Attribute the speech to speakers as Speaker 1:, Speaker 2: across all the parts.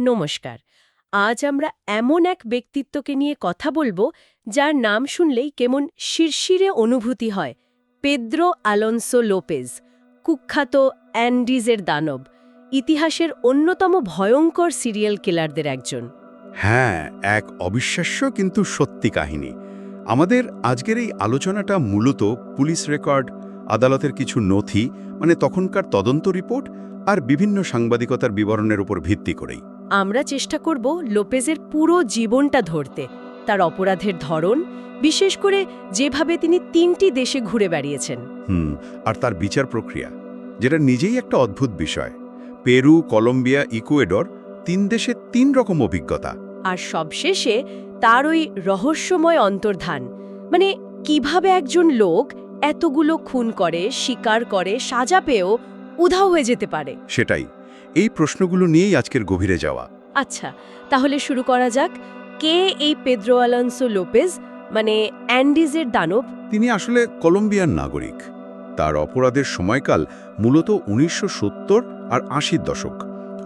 Speaker 1: নমস্কার। আজ আমরা এমন এক ব্যক্তিত্বকে নিয়ে কথা বলব যার নাম শুনলেই কেমন শিরশিরে অনুভূতি হয়, পেদ্রো আলোনসো লোপেজ, কুখ্যাত অ্যান্ডিজের দানব, ইতিহাসের অন্যতম ভয়ঙ্কর সিরিয়াল কিলারদের একজন।
Speaker 2: হ্যাঁ এক অবিশ্বাস্য কিন্তু সত্যি কাহিনী। আমাদের আজকের এই আলোচনাটা মূলত পুলিশ রেকর্ড, আদালতের কিছু নথি মানে তখনকার তদন্ত রিপোর্ট আর বিভিন্ন সাংবাদিকতার বিবরণের উপর ভিত্তি করেই।
Speaker 1: আমরা চেষ্টা করব লোপেজের পুরো জীবনটা ধরতে তার অপরাধের ধরন বিশেষ করে যেভাবে তিনি তিনটি দেশে ঘুরে বেড়িয়েছেন।
Speaker 2: হুম আর তার বিচার প্রক্রিয়া যেটা নিজেই একটা অদ্ভুত বিষয়। পেরু কলম্বিয়া ইকুয়েডর তিন দেশে তিন রকম অভিজ্ঞতা।
Speaker 1: আর সবশেষে তার ওই রহস্যময় অন্তর্ধান মানে কীভাবে একজন লোক এতগুলো খুন করে শিকার করে সাজা পেয়েও উধাও হয়ে যেতে পারে।
Speaker 2: সেটাই। এই প্রশ্নগুলো নিয়েই আজকের গভীরে যাওয়া।
Speaker 1: আচ্ছা তাহলে শুরু করা যাক। কে এই পেদ্রো আলানসো লোপেজ মানে অ্যান্ডিজের দানব?
Speaker 2: তিনি আসলে কলম্বিয়ান নাগরিক। তার অপরাধের সময়কাল মূলত উনিশশো সত্তর আর আশির দশক।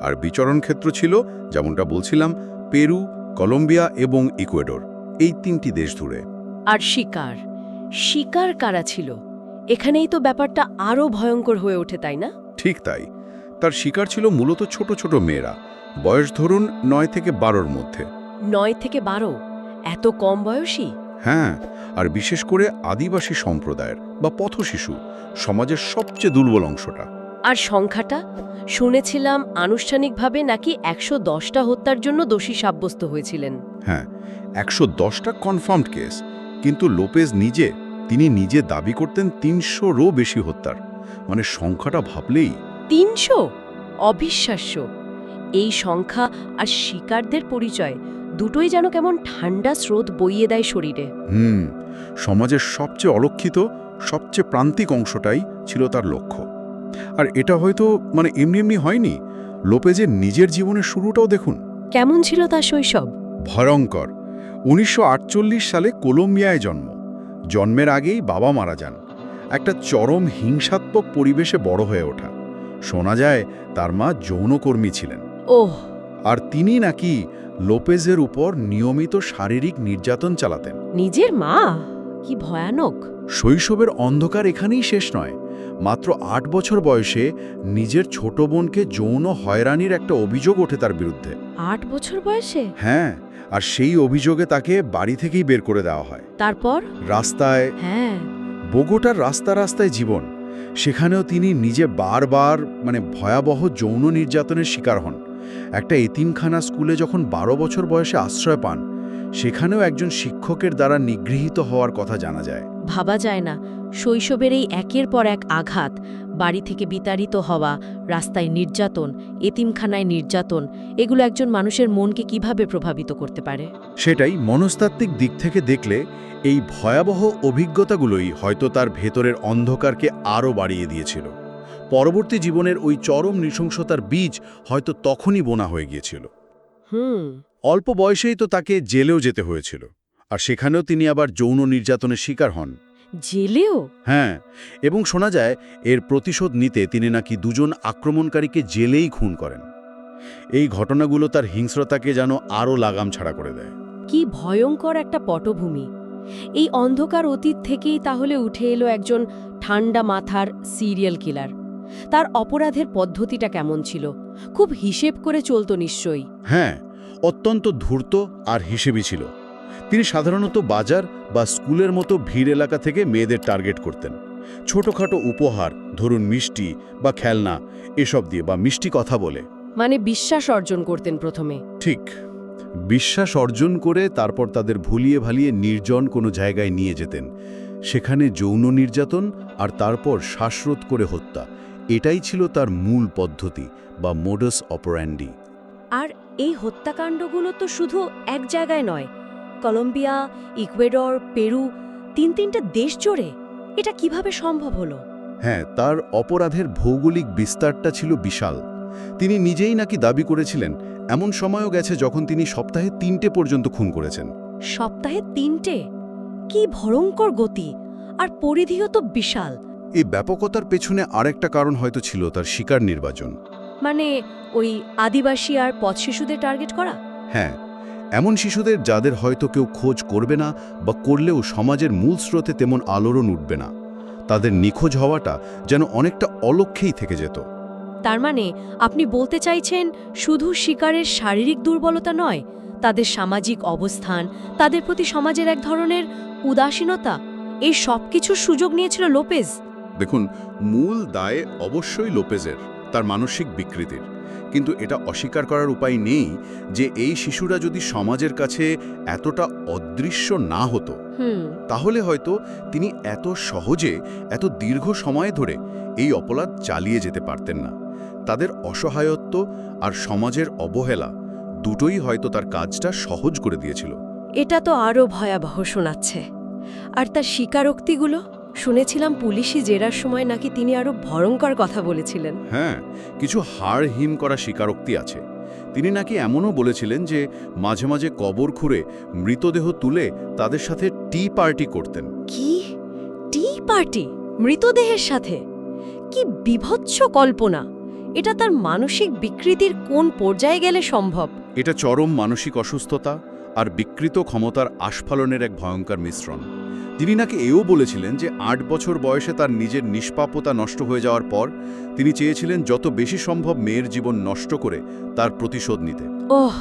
Speaker 2: আর বিচরণ ক্ষেত্র ছিল যেমনটা বলছিলাম পেরু কলম্বিয়া এবং ইকুয়েডর এই তিনটি দেশ ধরে।
Speaker 1: আর শিকার। শিকার কারা ছিল? এখানেই তো ব্যাপারটা আরও ভয়ঙ্কর হয়ে ওঠে তাই না?
Speaker 2: ঠিক তাই। তার শিকার ছিল মূলত ছোট ছোট মেয়েরা। বয়স ধরুন নয় থেকে বারোর মধ্যে।
Speaker 1: নয় থেকে বারো? এত কম বয়সী?
Speaker 2: হ্যাঁ আর বিশেষ করে আদিবাসী সম্প্রদায়ের বা পথশিশু সমাজের সবচেয়ে দুর্বল অংশটা।
Speaker 1: আর সংখ্যাটা? শুনেছিলাম আনুষ্ঠানিকভাবে নাকি একশো দশটা হত্যার জন্য দোষী সাব্যস্ত হয়েছিলেন।
Speaker 2: হ্যাঁ একশো দশটা কনফার্মড কেস কিন্তু লোপেজ নিজে তিনি নিজে দাবি করতেন তিনশোরও বেশি হত্যার। মানে সংখ্যাটা ভাবলেই
Speaker 1: তিনশো? অবিশ্বাস্য। এই সংখ্যা আর শিকারদের পরিচয় দুটোই যেন কেমন ঠান্ডা স্রোত বইয়ে দেয় শরীরে।
Speaker 2: হুম সমাজের সবচেয়ে অলক্ষিত সবচেয়ে প্রান্তিক অংশটাই ছিল তার লক্ষ্য। আর এটা হয়তো মানে এমনি এমনি হয়নি। লোপেজের নিজের জীবনের শুরুটাও দেখুন।
Speaker 1: কেমন ছিল তার শৈশব?
Speaker 2: ভয়ঙ্কর। উনিশশো আটচল্লিশ সালে কলম্বিয়ায় জন্ম। জন্মের আগেই বাবা মারা যান। একটা চরম হিংসাত্মক পরিবেশে বড় হয়ে ওঠা। শোনা যায় তার মা যৌনকর্মী ছিলেন।
Speaker 1: ওহ।
Speaker 2: আর তিনি নাকি লোপেজের উপর নিয়মিত শারীরিক নির্যাতন চালাতেন।
Speaker 1: নিজের মা? কি ভয়ানক।
Speaker 2: শৈশবের অন্ধকার এখানেই শেষ নয়। মাত্র আট বছর বয়সে নিজের ছোট বোনকে যৌন হয়রানির একটা অভিযোগ ওঠে তার বিরুদ্ধে।
Speaker 1: আট বছর বয়সে?
Speaker 2: হ্যাঁ আর সেই অভিযোগে তাকে বাড়ি থেকেই বের করে দেওয়া হয়।
Speaker 1: তারপর?
Speaker 2: রাস্তায়
Speaker 1: হ্যাঁ।
Speaker 2: বোগোটার রাস্তা রাস্তায় জীবন। সেখানেও তিনি নিজে বারবার মানে ভয়াবহ যৌন নির্যাতনের শিকার হন। একটা এতিমখানা স্কুলে যখন বারো বছর বয়সে আশ্রয় পান, সেখানেও একজন শিক্ষকের দ্বারা নিগৃহীত হওয়ার কথা জানা যায়।
Speaker 1: ভাবা যায় না, শৈশবের এই একের পর এক আঘাত বাড়ি থেকে বিতাড়িত হওয়া রাস্তায় নির্যাতন এতিমখানায় নির্যাতন এগুলো একজন মানুষের মনকে কীভাবে প্রভাবিত করতে পারে?
Speaker 2: সেটাই মনস্তাত্ত্বিক দিক থেকে দেখলে এই ভয়াবহ অভিজ্ঞতাগুলোই হয়তো তার ভেতরের অন্ধকারকে আরও বাড়িয়ে দিয়েছিল। পরবর্তী জীবনের ওই চরম নৃশংসতার বীজ হয়তো তখনই বোনা হয়ে গিয়েছিল।
Speaker 1: হুম।
Speaker 2: অল্প বয়সেই তো তাকে জেলেও যেতে হয়েছিল আর সেখানেও তিনি আবার যৌন নির্যাতনের শিকার হন।
Speaker 1: জেলেও?
Speaker 2: হ্যাঁ এবং শোনা যায় এর প্রতিশোধ নিতে তিনি নাকি দুজন আক্রমণকারীকে জেলেই খুন করেন। এই ঘটনাগুলো তার হিংস্রতাকে যেন আরও লাগাম ছাড়া করে দেয়।
Speaker 1: কি ভয়ঙ্কর একটা পটভূমি। এই অন্ধকার অতীত থেকেই তাহলে উঠে এলো একজন ঠান্ডা মাথার সিরিয়াল কিলার। তার অপরাধের পদ্ধতিটা কেমন ছিল? খুব হিসেব করে চলতো নিশ্চয়ই।
Speaker 2: হ্যাঁ অত্যন্ত ধূর্ত আর হিসেবি ছিল। তিনি সাধারণত বাজার বা স্কুলের মতো ভিড় এলাকা থেকে মেয়েদের টার্গেট করতেন। ছোটখাটো উপহার ধরুন মিষ্টি বা খেলনা এসব দিয়ে বা মিষ্টি কথা বলে।
Speaker 1: মানে বিশ্বাস অর্জন করতেন প্রথমে।
Speaker 2: ঠিক। বিশ্বাস অর্জন করে তারপর তাদের ভুলিয়ে ভালিয়ে নির্জন কোনো জায়গায় নিয়ে যেতেন। সেখানে যৌন নির্যাতন আর তারপর শ্বাসরোধ করে হত্যা। এটাই ছিল তার মূল পদ্ধতি বা মোডাস অপারেন্ডি
Speaker 1: আর এই হত্যাকাণ্ডগুলো তো শুধু এক জায়গায় নয় কলম্বিয়া ইকুয়েডর পেরু তিন তিনটা দেশ জোড়ে এটা কীভাবে সম্ভব হলো?
Speaker 2: হ্যাঁ তার অপরাধের ভৌগোলিক বিস্তারটা ছিল বিশাল। তিনি নিজেই নাকি দাবি করেছিলেন এমন সময়ও গেছে যখন তিনি সপ্তাহে তিনটে পর্যন্ত খুন করেছেন।
Speaker 1: সপ্তাহে তিনটে? কি ভয়ঙ্কর গতি! আর পরিধিও তো বিশাল।
Speaker 2: এই ব্যাপকতার পেছনে আরেকটা কারণ হয়তো ছিল তার শিকার নির্বাচন।
Speaker 1: মানে ওই আদিবাসী আর পথ শিশুদের টার্গেট করা?
Speaker 2: হ্যাঁ এমন শিশুদের যাদের হয়তো কেউ খোঁজ করবে না বা করলেও সমাজের মূল স্রোতে তেমন আলোড়ন উঠবে না তাদের নিখোঁজ হওয়াটা যেন অনেকটা অলক্ষ্যেই থেকে যেত।
Speaker 1: তার মানে আপনি বলতে চাইছেন শুধু শিকারের শারীরিক দুর্বলতা নয় তাদের সামাজিক অবস্থান তাদের প্রতি সমাজের এক ধরনের উদাসীনতা এই সব কিছুর সুযোগ নিয়েছিল লোপেজ।
Speaker 2: দেখুন মূল দায় অবশ্যই লোপেজের তার মানসিক বিকৃতির। কিন্তু এটা অস্বীকার করার উপায় নেই যে এই শিশুরা যদি সমাজের কাছে এতটা অদৃশ্য না হতো তাহলে হয়তো তিনি এত সহজে এত দীর্ঘ সময় ধরে এই অপরাধ চালিয়ে যেতে পারতেন না। তাদের অসহায়ত্ব আর সমাজের অবহেলা দুটোই হয়তো তার কাজটা সহজ করে দিয়েছিল।
Speaker 1: এটা তো আরও ভয়াবহ শোনাচ্ছে। আর তার স্বীকারোক্তিগুলো? শুনেছিলাম পুলিশি জেরার সময় নাকি তিনি আরও ভয়ঙ্কর কথা বলেছিলেন।
Speaker 2: হ্যাঁ কিছু হাড় হিম করা স্বীকারোক্তি আছে। তিনি নাকি এমনও বলেছিলেন যে মাঝে মাঝে কবর খুঁড়ে মৃতদেহ তুলে তাদের সাথে টি পার্টি করতেন।
Speaker 1: কি? Tea party? মৃতদেহের সাথে? কি বিভৎস কল্পনা! এটা তার মানসিক বিকৃতির কোন পর্যায়ে গেলে সম্ভব?
Speaker 2: এটা চরম মানসিক অসুস্থতা আর বিকৃত ক্ষমতার আস্ফালনের এক ভয়ঙ্কর মিশ্রণ। তিনি নাকি এও বলেছিলেন যে আট বছর বয়সে তার নিজের নিষ্পাপতা নষ্ট হয়ে যাওয়ার পর তিনি চেয়েছিলেন যত বেশি সম্ভব মেয়ের জীবন নষ্ট করে তার প্রতিশোধ নিতে।
Speaker 1: ওহ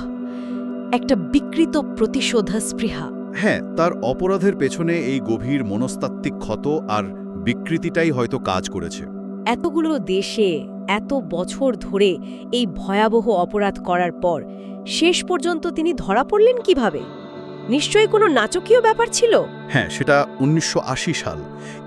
Speaker 1: একটা বিকৃত প্রতিশোধা স্পৃহা
Speaker 2: হ্যাঁ তার অপরাধের পেছনে এই গভীর মনস্তাত্ত্বিক ক্ষত আর বিকৃতিটাই হয়তো কাজ করেছে।
Speaker 1: এতগুলো দেশে এত বছর ধরে এই ভয়াবহ অপরাধ করার পর শেষ পর্যন্ত তিনি ধরা পড়লেন কীভাবে? নিশ্চয়ই কোনো নাচকীয় ব্যাপার ছিল?
Speaker 2: হ্যাঁ সেটা উনিশশো আশি সাল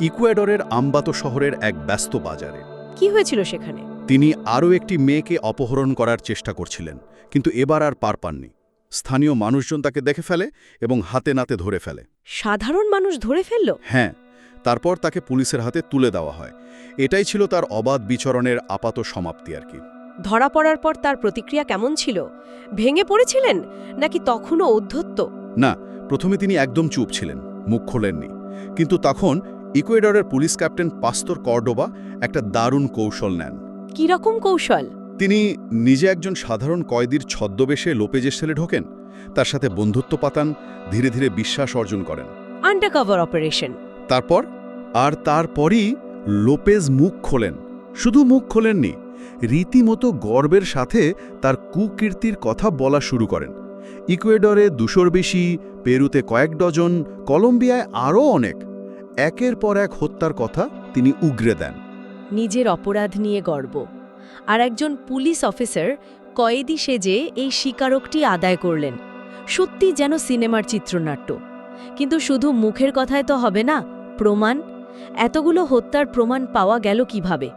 Speaker 2: ইকুয়েডরের আম্বাতো শহরের এক ব্যস্ত বাজারে।
Speaker 1: কি হয়েছিল সেখানে?
Speaker 2: তিনি আরও একটি মেয়েকে অপহরণ করার চেষ্টা করছিলেন কিন্তু এবার আর পার পাননি। স্থানীয় মানুষজন তাকে দেখে ফেলে এবং হাতে নাতে ধরে ফেলে।
Speaker 1: সাধারণ মানুষ ধরে ফেলল?
Speaker 2: হ্যাঁ তারপর তাকে পুলিশের হাতে তুলে দেওয়া হয়। এটাই ছিল তার অবাধ বিচরণের আপাত সমাপ্তি আর কি।
Speaker 1: ধরা পড়ার পর তার প্রতিক্রিয়া কেমন ছিল? ভেঙে পড়েছিলেন? নাকি তখনও অধ্যত্ত
Speaker 2: না প্রথমে তিনি একদম চুপ ছিলেন মুখ খোলেননি। কিন্তু তখন ইকুয়েডরের পুলিশ ক্যাপ্টেন পাস্তর কর্ডোবা একটা দারুণ কৌশল নেন।
Speaker 1: কি রকম কৌশল?
Speaker 2: তিনি নিজে একজন সাধারণ কয়েদির ছদ্মবেশে লোপেজের সেলে ঢোকেন তার সাথে বন্ধুত্ব পাতান ধীরে ধীরে বিশ্বাস অর্জন করেন।
Speaker 1: আন্ডারকভার অপারেশন
Speaker 2: তারপর আর তারপরই লোপেজ মুখ খোলেন। শুধু মুখ খোলেননি রীতিমতো গর্বের সাথে তার কুকীর্তির কথা বলা শুরু করেন। ইকুয়েডরে দুশোর বেশি পেরুতে কয়েক ডজন কলম্বিয়ায় আরও অনেক। একের পর এক হত্যার কথা তিনি উগরে দেন।
Speaker 1: নিজের অপরাধ নিয়ে গর্ব। আর একজন পুলিশ অফিসার কয়েদি সেজে এই স্বীকারকটি আদায় করলেন। সত্যি যেন সিনেমার চিত্রনাট্য। কিন্তু শুধু মুখের কথায় তো হবে না প্রমাণ? এতগুলো হত্যার প্রমাণ পাওয়া গেল কীভাবে?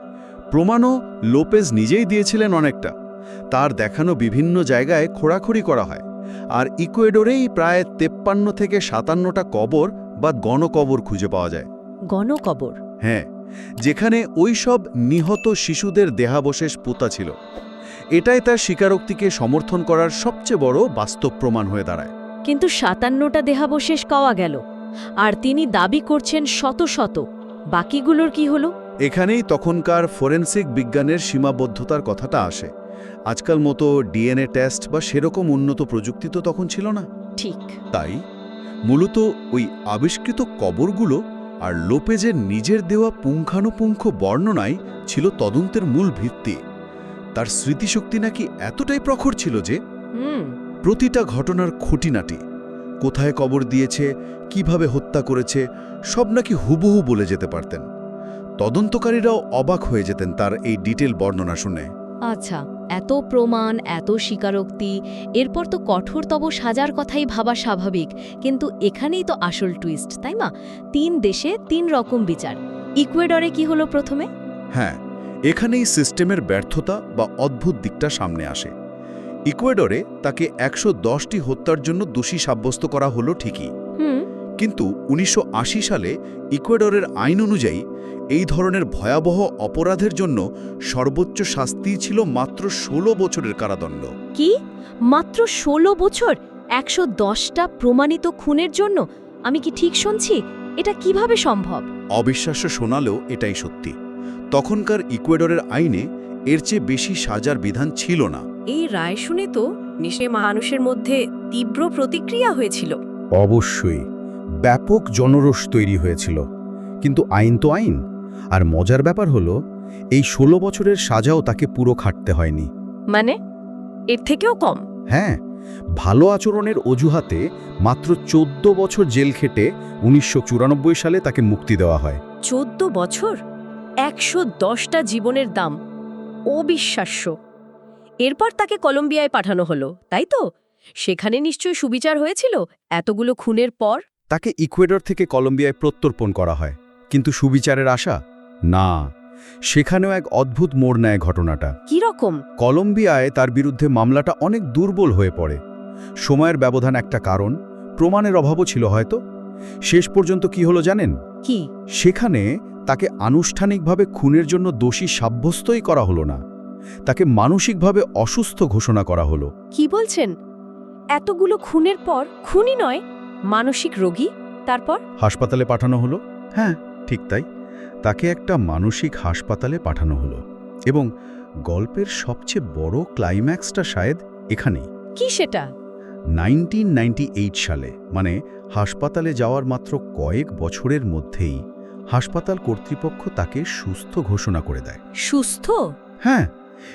Speaker 2: প্রমাণও লোপেজ নিজেই দিয়েছিলেন অনেকটা। তার দেখানো বিভিন্ন জায়গায় খোঁড়াখুড়ি করা হয়। আর ইকুয়েডরেই প্রায় তেপ্পান্ন থেকে সাতান্নটা কবর বা গণকবর খুঁজে পাওয়া যায়।
Speaker 1: গণকবর?
Speaker 2: হ্যাঁ যেখানে ওই সব নিহত শিশুদের দেহাবশেষ পোতা ছিল। এটাই তার স্বীকারোক্তিকে সমর্থন করার সবচেয়ে বড় বাস্তব প্রমাণ হয়ে দাঁড়ায়।
Speaker 1: কিন্তু সাতান্নটা দেহাবশেষ পাওয়া গেল। আর তিনি দাবি করছেন শত শত। বাকিগুলোর কি হলো?
Speaker 2: এখানেই তখনকার ফরেন্সিক বিজ্ঞানের সীমাবদ্ধতার কথাটা আসে। আজকাল মতো ডিএনএ টেস্ট বা সেরকম উন্নত প্রযুক্তি তো তখন ছিল না।
Speaker 1: ঠিক।
Speaker 2: তাই মূলত ওই আবিষ্কৃত কবরগুলো আর লোপেজের নিজের দেওয়া পুঙ্খানুপুঙ্খ বর্ণনাই ছিল তদন্তের মূল ভিত্তি। তার স্মৃতিশক্তি নাকি এতটাই প্রখর ছিল যে
Speaker 1: হুম।
Speaker 2: প্রতিটা ঘটনার খুঁটিনাটি কোথায় কবর দিয়েছে কীভাবে হত্যা করেছে সব নাকি হুবহু বলে যেতে পারতেন। তদন্তকারীরাও অবাক হয়ে যেতেন তার এই ডিটেল বর্ণনা শুনে।
Speaker 1: আচ্ছা এত প্রমাণ এত স্বীকারোক্তি এরপর তো কঠোর কঠোরতব সাজার কথাই ভাবা স্বাভাবিক কিন্তু এখানেই তো আসল টুইস্ট তাই না তিন দেশে তিন রকম বিচার। ইকুয়েডরে কি হলো প্রথমে?
Speaker 2: হ্যাঁ এখানেই সিস্টেমের ব্যর্থতা বা অদ্ভুত দিকটা সামনে আসে। ইকুয়েডরে তাকে একশো দশটি হত্যার জন্য দোষী সাব্যস্ত করা হলো ঠিকই।
Speaker 1: হুম।
Speaker 2: কিন্তু উনিশশো আশি সালে ইকুয়েডরের আইন অনুযায়ী এই ধরনের ভয়াবহ অপরাধের জন্য সর্বোচ্চ শাস্তি ছিল মাত্র ১৬ বছরের কারাদণ্ড।
Speaker 1: কি? মাত্র ১৬ বছর একশো দশটা প্রমাণিত খুনের জন্য? আমি কি ঠিক শুনছি? এটা কীভাবে সম্ভব?
Speaker 2: অবিশ্বাস্য শোনালেও এটাই সত্যি। তখনকার ইকুয়েডরের আইনে এর চেয়ে বেশি সাজার বিধান ছিল না।
Speaker 1: এই রায় শুনে তো নিশ্চয় মানুষের মধ্যে তীব্র প্রতিক্রিয়া হয়েছিল।
Speaker 2: অবশ্যই। ব্যাপক জনরোষ তৈরি হয়েছিল। কিন্তু আইন তো আইন। আর মজার ব্যাপার হলো এই ষোলো বছরের সাজাও তাকে পুরো খাটতে হয়নি।
Speaker 1: মানে? এর থেকেও কম?
Speaker 2: হ্যাঁ ভালো আচরণের অজুহাতে মাত্র চোদ্দ বছর জেল খেটে উনিশশো চুরানব্বই সালে তাকে মুক্তি দেওয়া হয়।
Speaker 1: চোদ্দ বছর? একশো দশটা জীবনের দাম। অবিশ্বাস্য। এরপর তাকে কলম্বিয়ায় পাঠানো হলো তাই তো? সেখানে নিশ্চয়ই সুবিচার হয়েছিল এতগুলো খুনের পর?
Speaker 2: তাকে ইকুয়েডর থেকে কলম্বিয়ায় প্রত্যর্পণ করা হয়। কিন্তু সুবিচারের আশা? না। সেখানেও এক অদ্ভুত মোড় নেয় ঘটনাটা।
Speaker 1: কি রকম?
Speaker 2: কলম্বিয়ায় তার বিরুদ্ধে মামলাটা অনেক দুর্বল হয়ে পড়ে। সময়ের ব্যবধান একটা কারণ প্রমাণের অভাবও ছিল হয়তো। শেষ পর্যন্ত কি হলো জানেন?
Speaker 1: কি?
Speaker 2: সেখানে তাকে আনুষ্ঠানিকভাবে খুনের জন্য দোষী সাব্যস্তই করা হলো না। তাকে মানসিকভাবে অসুস্থ ঘোষণা করা হলো।
Speaker 1: কি বলছেন? এতগুলো খুনের পর খুনি নয় মানসিক রোগী তারপর?
Speaker 2: হাসপাতালে পাঠানো হলো? হ্যাঁ। ঠিক তাই। তাকে একটা মানসিক হাসপাতালে পাঠানো হলো। এবং গল্পের সবচেয়ে বড় ক্লাইম্যাক্সটা শায়দ এখানেই।
Speaker 1: কি সেটা?
Speaker 2: 1998 সালে মানে হাসপাতালে যাওয়ার মাত্র কয়েক বছরের মধ্যেই হাসপাতাল কর্তৃপক্ষ তাকে সুস্থ ঘোষণা করে দেয়।
Speaker 1: সুস্থ?
Speaker 2: হ্যাঁ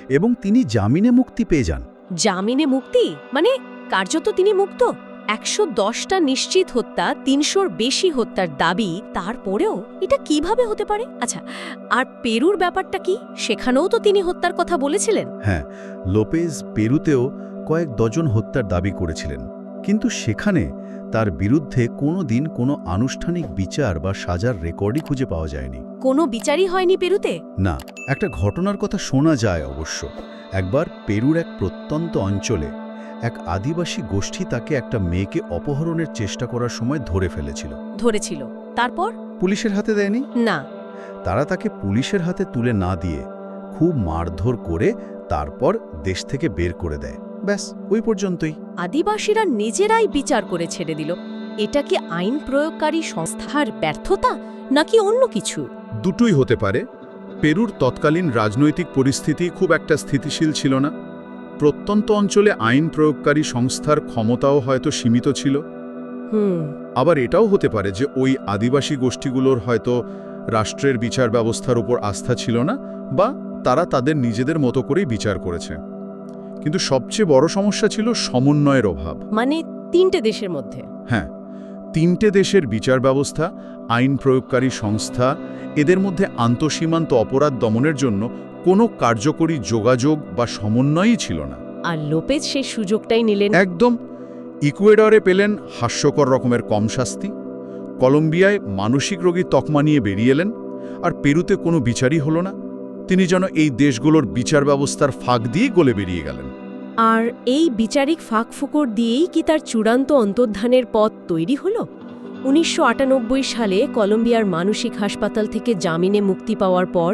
Speaker 2: এবং তিনি জামিনে মুক্তি পেয়ে যান।
Speaker 1: জামিনে মুক্তি? মানে কার্যত তিনি মুক্ত? একশো দশটা নিশ্চিত হত্যা তিনশোর বেশি হত্যার দাবি তারপরেও এটা কীভাবে হতে পারে? আচ্ছা আর পেরুর ব্যাপারটা কি? সেখানেও তো তিনি হত্যার কথা বলেছিলেন।
Speaker 2: হ্যাঁ লোপেজ পেরুতেও কয়েক ডজন হত্যার দাবি করেছিলেন। কিন্তু সেখানে তার বিরুদ্ধে কোনো দিন কোনো আনুষ্ঠানিক বিচার বা সাজার রেকর্ডই খুঁজে পাওয়া যায়নি।
Speaker 1: কোনো বিচারই হয়নি পেরুতে?
Speaker 2: না একটা ঘটনার কথা শোনা যায় অবশ্য। একবার পেরুর এক প্রত্যন্ত অঞ্চলে এক আদিবাসী গোষ্ঠী তাকে একটা মেয়েকে অপহরণের চেষ্টা করার সময় ধরে ফেলেছিল।
Speaker 1: ধরেছিল। তারপর?
Speaker 2: পুলিশের হাতে দেয়নি?
Speaker 1: না।
Speaker 2: তারা তাকে পুলিশের হাতে তুলে না দিয়ে খুব মারধর করে তারপর দেশ থেকে বের করে দেয়। ব্যাস ওই পর্যন্তই।
Speaker 1: আদিবাসীরা নিজেরাই বিচার করে ছেড়ে দিল। এটা কি আইন প্রয়োগকারী সংস্থার ব্যর্থতা নাকি অন্য কিছু?
Speaker 3: দুটোই হতে পারে। পেরুর তৎকালীন রাজনৈতিক পরিস্থিতি খুব একটা স্থিতিশীল ছিল না। প্রত্যন্ত অঞ্চলে আইন প্রয়োগকারী সংস্থার ক্ষমতাও হয়তো সীমিত ছিল। আবার এটাও হতে পারে যে ওই আদিবাসী গোষ্ঠীগুলোর হয়তো রাষ্ট্রের বিচার ব্যবস্থার উপর আস্থা ছিল না বা তারা তাদের নিজেদের মতো করেই বিচার করেছে। কিন্তু সবচেয়ে বড় সমস্যা ছিল সমন্বয়ের অভাব।
Speaker 1: মানে তিনটে দেশের মধ্যে।
Speaker 3: হ্যাঁ তিনটে দেশের বিচার ব্যবস্থা আইন প্রয়োগকারী সংস্থা এদের মধ্যে আন্তঃসীমান্ত অপরাধ দমনের জন্য কোনো কার্যকরী যোগাযোগ বা সমন্বয়ই ছিল না।
Speaker 1: আর লোপেজ সেই সুযোগটাই নিলেন।
Speaker 3: একদম ইকুয়েডরে পেলেন হাস্যকর রকমের কম শাস্তি কলম্বিয়ায় মানসিক রোগী তকমা নিয়ে বেরিয়ে এলেন আর পেরুতে কোনো বিচারই হলো না। তিনি যেন এই দেশগুলোর বিচার ব্যবস্থার ফাঁক দিয়ে গলে বেরিয়ে গেলেন।
Speaker 1: আর এই বিচারিক ফাঁকফোকর দিয়েই কি তার চূড়ান্ত অন্তর্ধানের পথ তৈরি হলো? উনিশশো আটানব্বই সালে কলম্বিয়ার মানসিক হাসপাতাল থেকে জামিনে মুক্তি পাওয়ার পর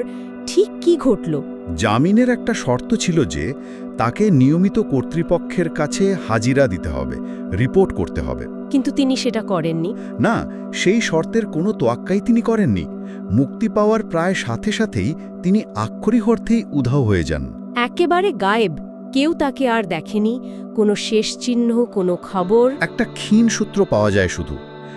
Speaker 1: ঠিক কি ঘটল?
Speaker 2: জামিনের একটা শর্ত ছিল যে তাকে নিয়মিত কর্তৃপক্ষের কাছে হাজিরা দিতে হবে রিপোর্ট করতে হবে।
Speaker 1: কিন্তু তিনি সেটা করেননি।
Speaker 2: না সেই শর্তের কোনো তোয়াক্কাই তিনি করেননি। মুক্তি পাওয়ার প্রায় সাথে সাথেই তিনি আক্ষরিক অর্থেই উধাও হয়ে যান।
Speaker 1: একেবারে গায়েব। কেউ তাকে আর দেখেনি। কোনো শেষ চিহ্ন কোনো খবর।
Speaker 2: একটা ক্ষীণ সূত্র পাওয়া যায় শুধু।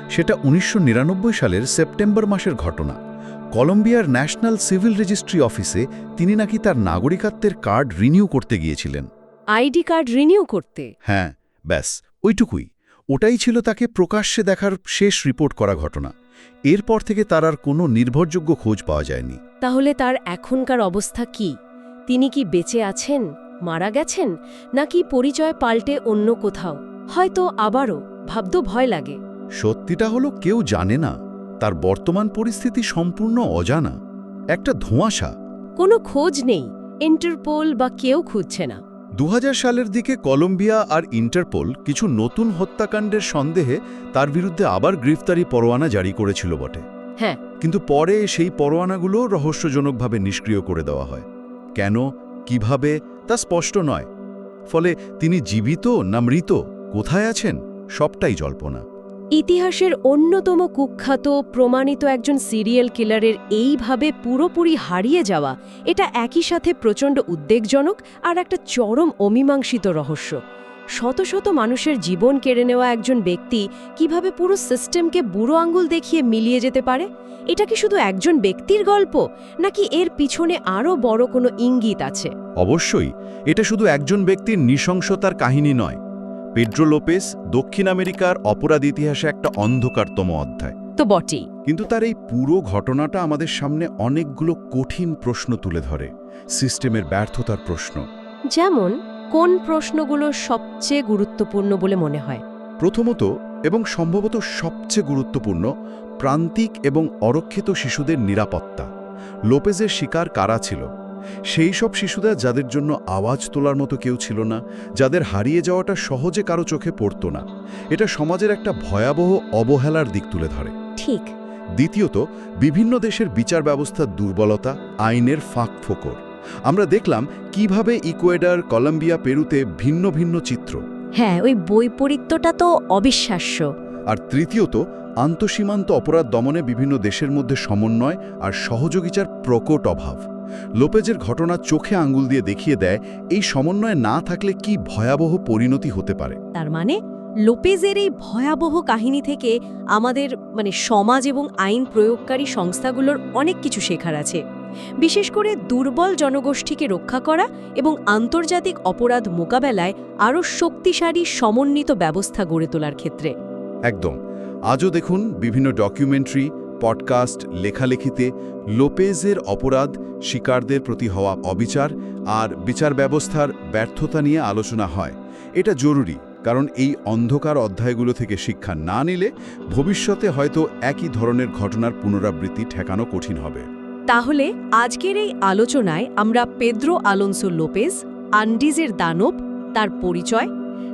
Speaker 2: সেটা উনিশশো নিরানব্বই সালের সেপ্টেম্বর মাসের ঘটনা। কলম্বিয়ার ন্যাশনাল সিভিল রেজিস্ট্রি অফিসে তিনি নাকি তার নাগরিকত্বের কার্ড রিনিউ করতে গিয়েছিলেন।
Speaker 1: আইডি কার্ড রিনিউ করতে?
Speaker 2: হ্যাঁ ব্যাস ওইটুকুই। ওটাই ছিল তাকে প্রকাশ্যে দেখার শেষ রিপোর্ট করা ঘটনা। এরপর থেকে তার আর কোনো নির্ভরযোগ্য খোঁজ পাওয়া যায়নি।
Speaker 1: তাহলে তার এখনকার অবস্থা কি? তিনি কি বেঁচে আছেন মারা গেছেন নাকি পরিচয় পাল্টে অন্য কোথাও? হয়তো আবারও ভাবতো ভয় লাগে।
Speaker 2: সত্যিটা হলো কেউ জানে না। তার বর্তমান পরিস্থিতি সম্পূর্ণ অজানা। একটা ধোঁয়াশা।
Speaker 1: কোনো খোঁজ নেই। ইন্টারপোল বা কেউ খুঁজছে না।
Speaker 2: দু হাজার সালের দিকে কলম্বিয়া আর ইন্টারপোল কিছু নতুন হত্যাকাণ্ডের সন্দেহে তার বিরুদ্ধে আবার গ্রেফতারি পরোয়ানা জারি করেছিল বটে।
Speaker 1: হ্যাঁ।
Speaker 2: কিন্তু পরে সেই পরোয়ানাগুলো রহস্যজনকভাবে নিষ্ক্রিয় করে দেওয়া হয়। কেন? কীভাবে? তা স্পষ্ট নয়। ফলে তিনি জীবিত না মৃত? কোথায় আছেন? সবটাই জল্পনা।
Speaker 1: ইতিহাসের অন্যতম কুখ্যাত, প্রমাণিত একজন সিরিয়াল কিলারের এইভাবে পুরোপুরি হারিয়ে যাওয়া, এটা একই সাথে প্রচণ্ড উদ্বেগজনক আর একটা চরম অমীমাংসিত রহস্য। শত শত মানুষের জীবন কেড়ে নেওয়া একজন ব্যক্তি কীভাবে পুরো সিস্টেমকে বুড়ো আঙ্গুল দেখিয়ে মিলিয়ে যেতে পারে? এটা কি শুধু একজন ব্যক্তির গল্প, নাকি এর পিছনে আরও বড় কোনো ইঙ্গিত আছে?
Speaker 2: অবশ্যই, এটা শুধু একজন ব্যক্তির নৃশংসতার কাহিনী নয় পেড্রো লোপেস দক্ষিণ আমেরিকার অপরাধ ইতিহাসে একটা অন্ধকারতম অধ্যায়।
Speaker 1: তো বটেই।
Speaker 2: কিন্তু তার এই পুরো ঘটনাটা আমাদের সামনে অনেকগুলো কঠিন প্রশ্ন তুলে ধরে সিস্টেমের ব্যর্থতার প্রশ্ন।
Speaker 1: যেমন কোন প্রশ্নগুলো সবচেয়ে গুরুত্বপূর্ণ বলে মনে হয়?
Speaker 2: প্রথমত এবং সম্ভবত সবচেয়ে গুরুত্বপূর্ণ প্রান্তিক এবং অরক্ষিত শিশুদের নিরাপত্তা। লোপেজের শিকার কারা ছিল? সেই সব শিশুরা যাদের জন্য আওয়াজ তোলার মতো কেউ ছিল না যাদের হারিয়ে যাওয়াটা সহজে কারও চোখে পড়তো না এটা সমাজের একটা ভয়াবহ অবহেলার দিক তুলে ধরে।
Speaker 1: ঠিক।
Speaker 2: দ্বিতীয়ত বিভিন্ন দেশের বিচার ব্যবস্থার দুর্বলতা আইনের ফাঁক ফোকর। আমরা দেখলাম কীভাবে ইকুয়েডার কলম্বিয়া পেরুতে ভিন্ন ভিন্ন চিত্র।
Speaker 1: হ্যাঁ ওই বৈপরীত্যটা তো অবিশ্বাস্য।
Speaker 2: আর তৃতীয়ত আন্তঃসীমান্ত অপরাধ দমনে বিভিন্ন দেশের মধ্যে সমন্বয় আর সহযোগিতার প্রকট অভাব। লোপেজের ঘটনা চোখে আঙ্গুল দিয়ে দেখিয়ে দেয় এই সমন্বয় না থাকলে কি ভয়াবহ পরিণতি হতে পারে?
Speaker 1: তার মানে লোপেজের এই ভয়াবহ কাহিনী থেকে আমাদের মানে সমাজ এবং আইন প্রয়োগকারী সংস্থাগুলোর অনেক কিছু শেখার আছে। বিশেষ করে দুর্বল জনগোষ্ঠীকে রক্ষা করা এবং আন্তর্জাতিক অপরাধ মোকাবেলায় আরও শক্তিশালী সমন্বিত ব্যবস্থা গড়ে তোলার ক্ষেত্রে।
Speaker 2: একদম। আজও দেখুন বিভিন্ন ডকুমেন্টারি পডকাস্ট লেখালেখিতে লোপেজের অপরাধ, শিকারদের প্রতি হওয়া অবিচার আর বিচার ব্যবস্থার ব্যর্থতা নিয়ে আলোচনা হয়। এটা জরুরি, কারণ এই অন্ধকার অধ্যায়গুলো থেকে শিক্ষা না নিলে ভবিষ্যতে হয়তো একই ধরনের ঘটনার পুনরাবৃত্তি ঠেকানো কঠিন হবে।
Speaker 1: তাহলে আজকের এই আলোচনায় আমরা পেদ্রো আলোনসো লোপেজ, আন্ডিজের দানব, তার পরিচয়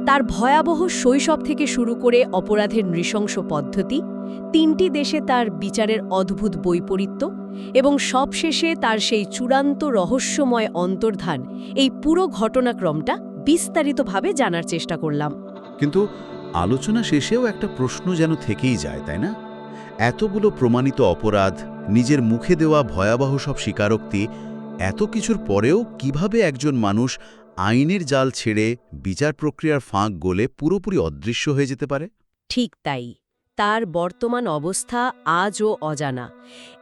Speaker 1: তার ভয়াবহ শৈশব থেকে শুরু করে অপরাধের নৃশংস পদ্ধতি, তিনটি দেশে তার বিচারের অদ্ভুত বৈপরীত্য এবং সবশেষে তার সেই চূড়ান্ত রহস্যময় অন্তর্ধান, এই পুরো ঘটনাক্রমটা বিস্তারিতভাবে জানার চেষ্টা করলাম।
Speaker 4: কিন্তু আলোচনা শেষেও একটা প্রশ্ন যেন থেকেই যায়, তাই না? এতগুলো প্রমাণিত অপরাধ, নিজের মুখে দেওয়া ভয়াবহ সব স্বীকারোক্তি, এত কিছুর পরেও কীভাবে একজন মানুষ আইনের জাল ছেড়ে বিচার প্রক্রিয়ার ফাঁক গোলে পুরোপুরি অদৃশ্য হয়ে যেতে পারে?
Speaker 1: ঠিক তাই। তার বর্তমান অবস্থা আজও অজানা।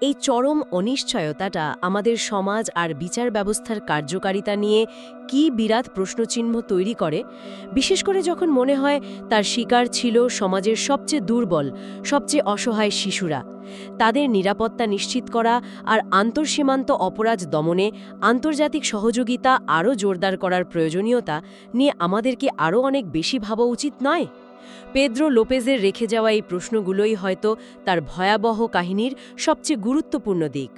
Speaker 1: এই চরম অনিশ্চয়তাটা আমাদের সমাজ আর বিচার ব্যবস্থার কার্যকারিতা নিয়ে কি বিরাট প্রশ্নচিহ্ন তৈরি করে, বিশেষ করে যখন মনে হয় তার শিকার ছিল সমাজের সবচেয়ে দুর্বল, সবচেয়ে অসহায় শিশুরা। তাদের নিরাপত্তা নিশ্চিত করা আর আন্তঃসীমান্ত অপরাধ দমনে আন্তর্জাতিক সহযোগিতা আরও জোরদার করার প্রয়োজনীয়তা নিয়ে আমাদের কি আরও অনেক বেশি ভাবা উচিত নয়? পেদ্রো লোপেজের রেখে যাওয়া এই প্রশ্নগুলোই হয়তো তার ভয়াবহ কাহিনীর সবচেয়ে গুরুত্বপূর্ণ দিক।